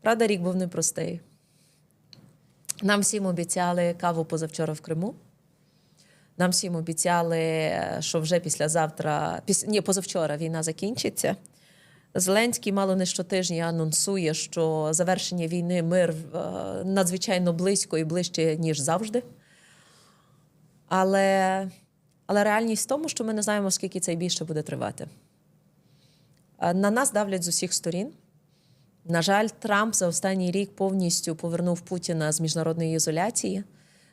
Правда, рік був непростий. Нам всім обіцяли каву позавчора в Криму. Нам всім обіцяли, що вже післязавтра, піс... ні, позавчора війна закінчиться. Зеленський мало не щотижня анонсує, що завершення війни мир е, надзвичайно близько і ближче, ніж завжди. Але, але реальність в тому, що ми не знаємо, скільки цей бій ще буде тривати. Е, На нас давлять з усіх сторін. На жаль, Трамп за останній рік повністю повернув Путіна з міжнародної ізоляції,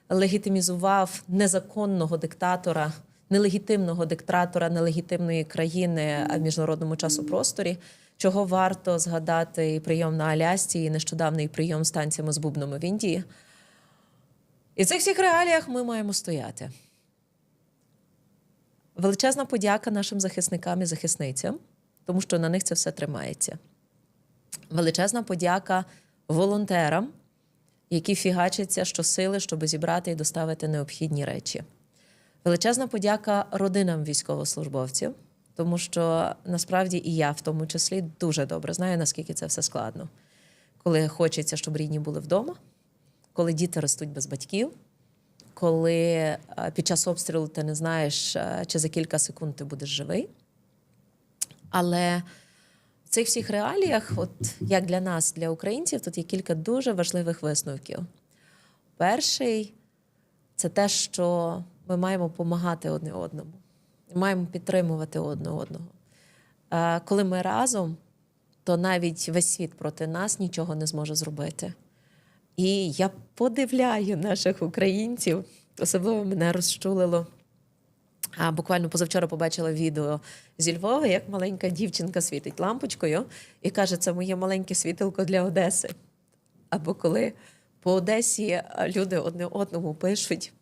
легітимізував незаконного диктатора, нелегітимного диктатора нелегітимної країни в міжнародному часопросторі, чого варто згадати і прийом на Алясці, і нещодавний прийом з танцями з бубнами в Індії. І в цих всіх реаліях ми маємо стояти. Величезна подяка нашим захисникам і захисницям, тому що на них це все тримається. Величезна подяка волонтерам, які фігачаться щосили, щоб зібрати і доставити необхідні речі. Величезна подяка родинам військовослужбовців, тому що насправді і я в тому числі дуже добре знаю, наскільки це все складно. Коли хочеться, щоб рідні були вдома, коли діти ростуть без батьків, коли під час обстрілу ти не знаєш, чи за кілька секунд ти будеш живий. Але в цих всіх реаліях, от як для нас, для українців, тут є кілька дуже важливих висновків. Перший це те, що ми маємо допомагати одне одному, маємо підтримувати одне одного. Е, Коли ми разом, то навіть весь світ проти нас нічого не зможе зробити. І я подивляю наших українців, особливо мене розчулило. А буквально позавчора побачила відео зі Львова, як маленька дівчинка світить лампочкою і каже, це моє маленьке світилко для Одеси. Або коли по Одесі люди одне одному пишуть.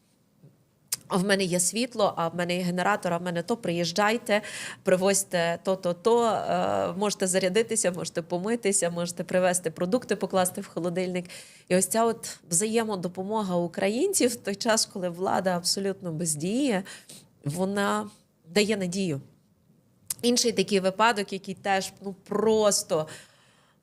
А в мене є світло, а в мене є генератор, а в мене то приїжджайте, привозьте то-то, то е, можете зарядитися, можете помитися, можете привезти продукти, покласти в холодильник. І ось ця от взаємодопомога українців в той час, коли влада абсолютно бездіє, вона дає надію. Інший такий випадок, який теж ну просто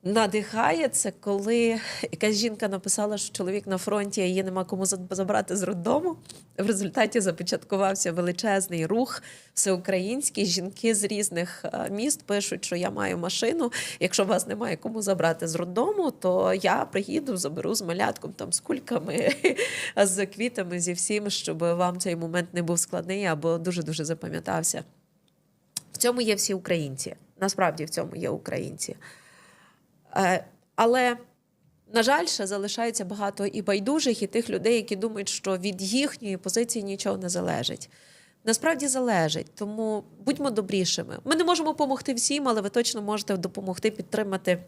надихає, це коли якась жінка написала, що чоловік на фронті, її нема кому забрати з роддому. В результаті започаткувався величезний рух всеукраїнський. Жінки з різних е, міст пишуть, що я маю машину. Якщо вас немає кому забрати з роддому, то я приїду, заберу з малятком, там з кульками, з квітами, зі всім, щоб вам цей момент не був складний або дуже дуже запам'ятався. В цьому є всі українці. Насправді в цьому є українці. Е, Але, на жаль, ще залишається багато і байдужих, і тих людей, які думають, що від їхньої позиції нічого не залежить. Насправді залежить, тому будьмо добрішими. Ми не можемо допомогти всім, але ви точно можете допомогти підтримати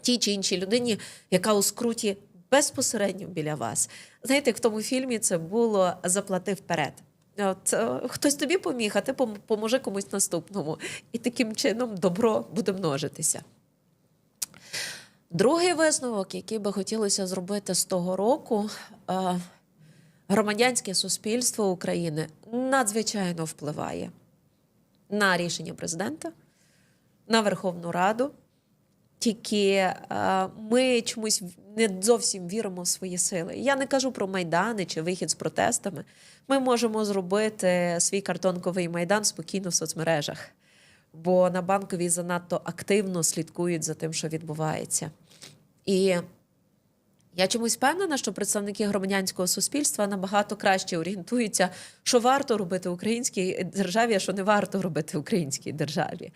тій чи іншій людині, яка у скруті безпосередньо біля вас. Знаєте, в тому фільмі це було заплати вперед. От е, хтось тобі поміг, а ти пом- поможи комусь наступному. І таким чином добро буде множитися. Другий висновок, який би хотілося зробити з того року, е, громадянське суспільство України надзвичайно впливає на рішення президента, на Верховну Раду. Тільки е, ми чомусь не зовсім віримо в свої сили. Я не кажу про майдани чи вихід з протестами. Ми можемо зробити свій картонковий майдан спокійно в соцмережах, бо на банковій занадто активно слідкують за тим, що відбувається. І я чомусь впевнена, що представники громадянського суспільства набагато краще орієнтуються, що варто робити українській державі, а що не варто робити українській державі.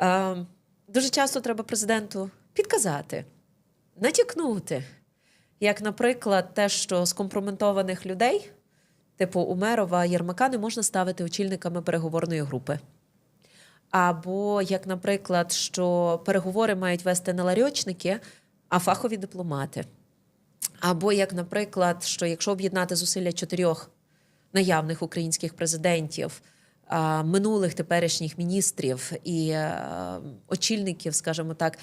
Е, дуже часто треба президенту підказати, натякнути. Як, наприклад, те, що скомпрометованих людей, типу Умерова, Єрмака, не можна ставити очільниками переговорної групи. Або, як, наприклад, що переговори мають вести не ларьочники, а фахові дипломати. Або, як, наприклад, що якщо об'єднати зусилля чотирьох наявних українських президентів, минулих теперішніх міністрів і очільників, скажімо так,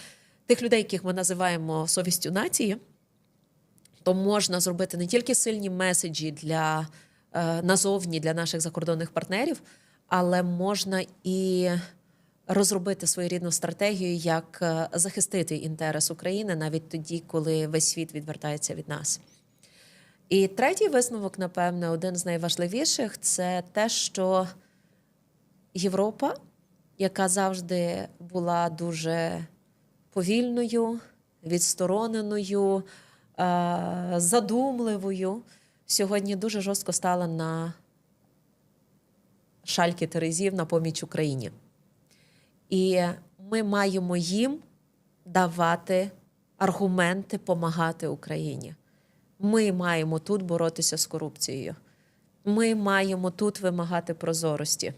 тих людей, яких ми називаємо совістю нації, то можна зробити не тільки сильні меседжі для е, назовні для наших закордонних партнерів, але можна і розробити своєрідну стратегію, як е, захистити інтерес України навіть тоді, коли весь світ відвертається від нас. І третій висновок, напевне, один з найважливіших це те, що Європа, яка завжди була дуже повільною, відстороненою, е, задумливою, сьогодні дуже жорстко стала на шальки Терезів на поміч Україні. І ми маємо їм давати аргументи допомагати Україні. Ми маємо тут боротися з корупцією. Ми маємо тут вимагати прозорості.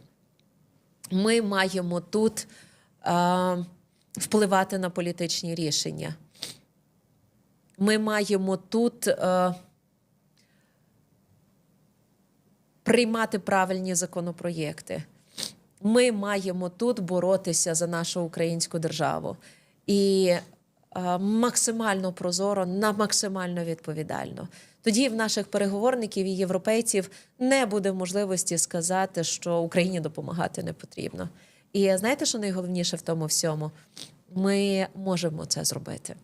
Ми маємо тут е, впливати на політичні рішення. Ми маємо тут е, приймати правильні законопроєкти. Ми маємо тут боротися за нашу українську державу. І е, максимально прозоро, на максимально відповідально. Тоді в наших переговорників і європейців не буде можливості сказати, що Україні допомагати не потрібно. І знаєте, що найголовніше в тому всьому? Ми можемо це зробити.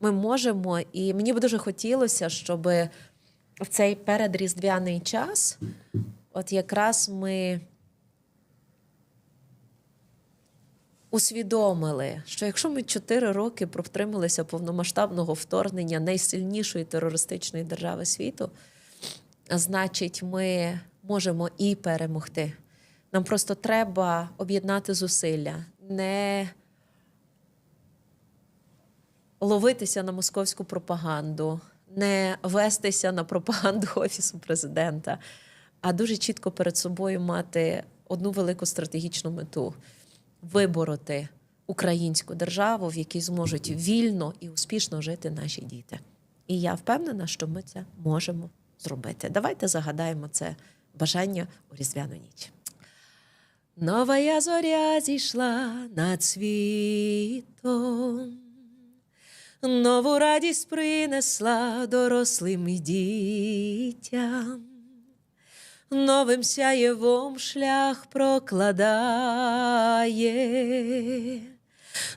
Ми можемо, і мені б дуже хотілося, щоб в цей передріздвяний час, от якраз ми. Усвідомили, що якщо ми чотири роки протрималися повномасштабного вторгнення найсильнішої терористичної держави світу, значить, ми можемо і перемогти. Нам просто треба об'єднати зусилля, не ловитися на московську пропаганду, не вестися на пропаганду Офісу президента, а дуже чітко перед собою мати одну велику стратегічну мету вибороти українську державу, в якій зможуть вільно і успішно жити наші діти. І я впевнена, що ми це можемо зробити. Давайте загадаємо це бажання у різдвяну ніч. Нова зоря зійшла над світом, нову радість принесла дорослим і дітям новим сяєвом шлях прокладає,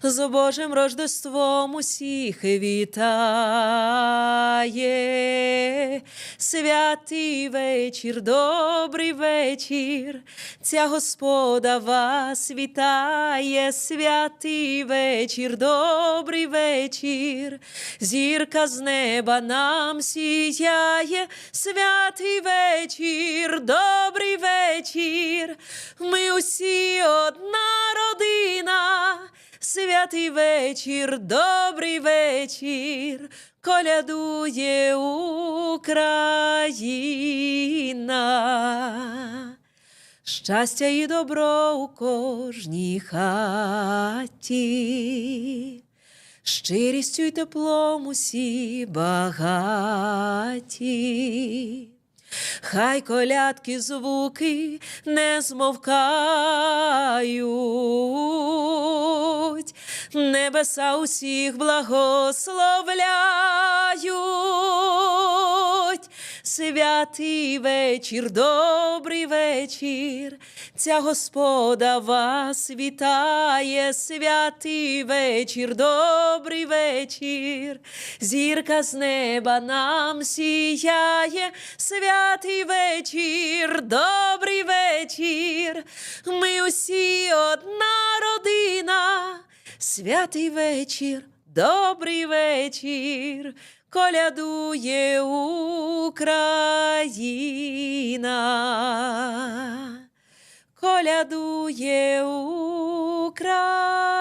з Божим рождеством усіх вітає, святий вечір, добрий вечір, ця Господа вас вітає, святий вечір, добрий вечір, зірка з неба нам сіяє, святий вечір, добрий вечір, ми усі родина. Святий вечір, добрий вечір, колядує Україна. Щастя і добро у кожній хаті, щирістю й теплом усі багаті. Хай колядки звуки не змовкають, небеса усіх благословляють. Святий вечір, добрий вечір, ця Господа вас вітає, святий вечір, добрий вечір, зірка з неба нам сіяє, святий вечір, добрий вечір, ми усі одна родина, святий вечір, добрий вечір колядує Україна, колядує Україна.